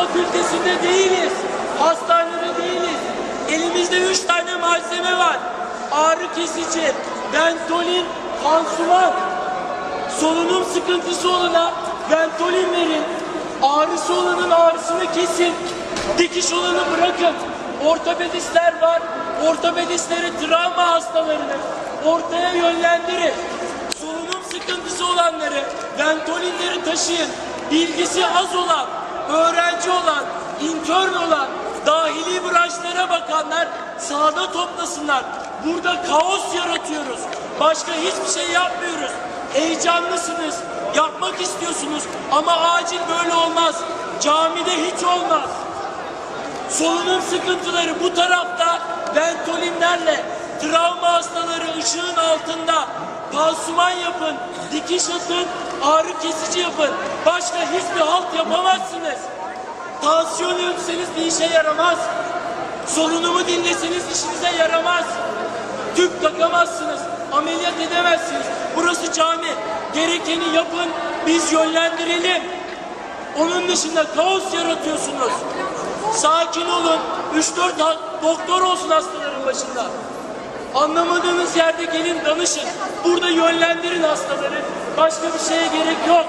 fakültesinde değiliz. Hastanede değiliz. Elimizde üç tane malzeme var. Ağrı kesici, Ventolin, pansuman. Solunum sıkıntısı olana Ventolin verin. Ağrısı olanın ağrısını kesin. Dikiş olanı bırakın. Ortopedistler var. Ortopedistleri travma hastalarını ortaya yönlendirin. Solunum sıkıntısı olanları Ventolinleri taşıyın. Bilgisi az olan, olan, intern olan, dahili branşlara bakanlar sahada toplasınlar. Burada kaos yaratıyoruz. Başka hiçbir şey yapmıyoruz. Heyecanlısınız, yapmak istiyorsunuz ama acil böyle olmaz. Camide hiç olmaz. Solunum sıkıntıları bu tarafta ventolinlerle travma hastaları ışığın altında pansuman yapın, dikiş atın, ağrı kesici yapın. Başka hiçbir halt yapamazsınız. Tansiyon ölçseniz bir işe yaramaz. Solunumu dinleseniz işinize yaramaz. Tüp takamazsınız, ameliyat edemezsiniz. Burası cami. Gerekeni yapın, biz yönlendirelim. Onun dışında kaos yaratıyorsunuz. Sakin olun. 3-4 ha- doktor olsun hastaların başında. Anlamadığınız yerde gelin danışın. Burada yönlendirin hastaları. Başka bir şeye gerek yok.